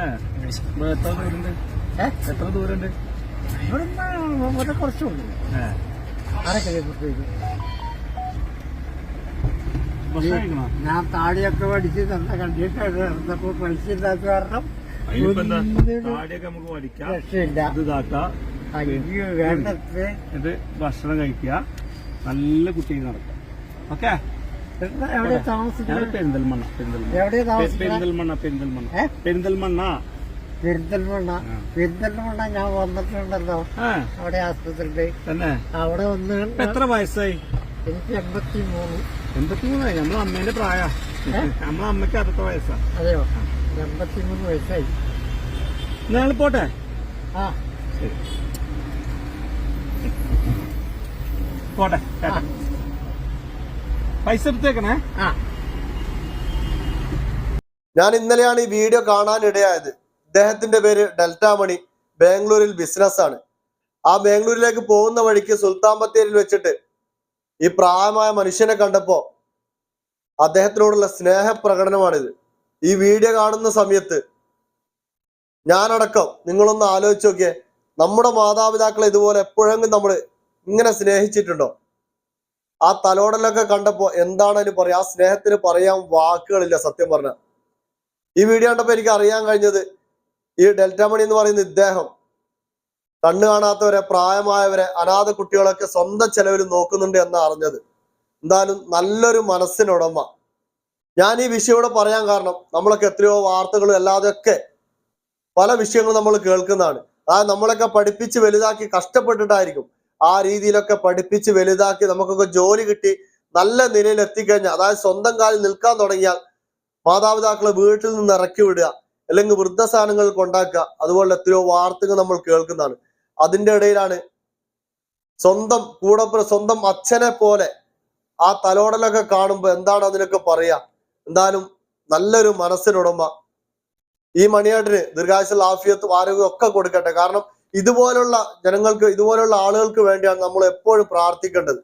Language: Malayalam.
എത്ര ദൂരമുണ്ട് എത്ര ദൂരമുണ്ട് ഇവിടുന്ന് ഇവിടെ കുറച്ചുണ്ട് ഞാൻ താടിയൊക്കെ പഠിച്ച് നല്ല കണ്ടിട്ട് പൈസ ഇല്ലാത്ത കാരണം വേണ്ടത് ഭക്ഷണം കഴിക്കുക. നല്ല കുട്ടികൾ നടക്കുക ഓക്കെ? താമസിക്കുന്നത്? പെരിന്തൽമണ്ണ പെരിന്തൽമണ്ണ. താമസിക്കുന്നത്? പെരിന്തൽമണ്ണ പെരിന്തൽമണ്ണ. ഏ? പെരിന്തൽമണ്ണ. പെരിന്തൽമണ്ണ. ആ. പെരിന്തൽമണ്ണ ഞാൻ വന്നിട്ടുണ്ടല്ലോ. അവിടെ ആശുപത്രി അവിടെ ഒന്ന് എത്ര വയസ്സായി? എനിക്ക് എൺപത്തി മൂന്ന് എൺപത്തി മൂന്നായി നമ്മളെ അമ്മേന്റെ പ്രായ? നമ്മളെ അമ്മയ്ക്ക് അടുത്ത വയസ്സാ. അതെയോ? എൺപത്തി മൂന്ന് വയസ്സായി ഞങ്ങൾ പോട്ടെ? ആ. ശരി. പോട്ടെ പൈസ എടുത്തേക്കണേ. ഞാൻ ഇന്നലെയാണ് ഈ വീഡിയോ കാണാൻ ഇടയായത് ഇദ്ദേഹത്തിന്റെ പേര് ഡെൽറ്റ മണി ബാംഗ്ലൂരിൽ ബിസിനസ് ആണ്. ആ ബാംഗ്ലൂരിലേക്ക് പോകുന്ന വഴിക്ക് സുൽത്താൻ ബത്തേരിയിൽ വെച്ചിട്ട് ഈ പ്രായമായ മനുഷ്യനെ കണ്ടപ്പോ അദ്ദേഹത്തിനോടുള്ള സ്നേഹപ്രകടനമാണിത്. ഈ വീഡിയോ കാണുന്ന സമയത്ത് ഞാനടക്കം നിങ്ങളൊന്ന് ആലോചിച്ച് നോക്കിയേ. നമ്മുടെ മാതാപിതാക്കളെ ഇതുപോലെ എപ്പോഴെങ്കിലും നമ്മൾ ഇങ്ങനെ സ്നേഹിച്ചിട്ടുണ്ടോ? ആ തലോടലൊക്കെ കണ്ടപ്പോ എന്താണ് പറയാം? ആ സ്നേഹത്തിന് പറയാൻ വാക്കുകളില്ല സത്യം പറഞ്ഞ. ഈ വീഡിയോ കണ്ടപ്പോ എനിക്ക് അറിയാൻ കഴിഞ്ഞത് ഈ ഡെൽറ്റ മണി എന്ന് പറയുന്ന ഇദ്ദേഹം കണ്ണു കാണാത്തവരെ പ്രായമായവരെ അനാഥ കുട്ടികളൊക്കെ സ്വന്തം ചെലവിൽ നോക്കുന്നുണ്ട് എന്ന് അറിഞ്ഞത്. എന്തായാലും നല്ലൊരു മനസ്സിനുടമ ഞാൻ ഈ വിഷയം പറയാൻ കാരണം നമ്മളൊക്കെ എത്രയോ വാർത്തകളും അല്ലാതെയൊക്കെ പല വിഷയങ്ങളും നമ്മൾ കേൾക്കുന്നതാണ്. അതായത് നമ്മളൊക്കെ പഠിപ്പിച്ച് വലുതാക്കി കഷ്ടപ്പെട്ടിട്ടായിരിക്കും. ആ രീതിയിലൊക്കെ പഠിപ്പിച്ച് വലുതാക്കി നമുക്കൊക്കെ ജോലി കിട്ടി നല്ല നിലയിൽ എത്തിക്കഴിഞ്ഞാൽ അതായത് സ്വന്തം കാലിൽ നിൽക്കാൻ തുടങ്ങിയാൽ മാതാപിതാക്കളെ വീട്ടിൽ നിന്ന് ഇറക്കി വിടുക അല്ലെങ്കിൽ വൃദ്ധസാധനങ്ങൾ കൊണ്ടാക്കുക അതുപോലെ എത്രയോ വാർത്തകൾ നമ്മൾ കേൾക്കുന്നതാണ്. അതിന്റെ ഇടയിലാണ് സ്വന്തം കൂടപ്പുറ സ്വന്തം അച്ഛനെ പോലെ ആ തലോടലൊക്കെ കാണുമ്പോൾ എന്താണ് അതിനൊക്കെ പറയാ എന്തായാലും നല്ലൊരു മനസ്സിനുടമ ഈ മണിയാട്ടിന് ദീർഘായുസുള്ള ആഫിയത്തും ആരോഗ്യം ഒക്കെ കൊടുക്കട്ടെ. കാരണം ഇതുപോലുള്ള ജനങ്ങൾക്ക് ഇതുപോലുള്ള ആളുകൾക്ക് വേണ്ടിയാണ് നമ്മൾ എപ്പോഴും പ്രാർത്ഥിക്കേണ്ടത്.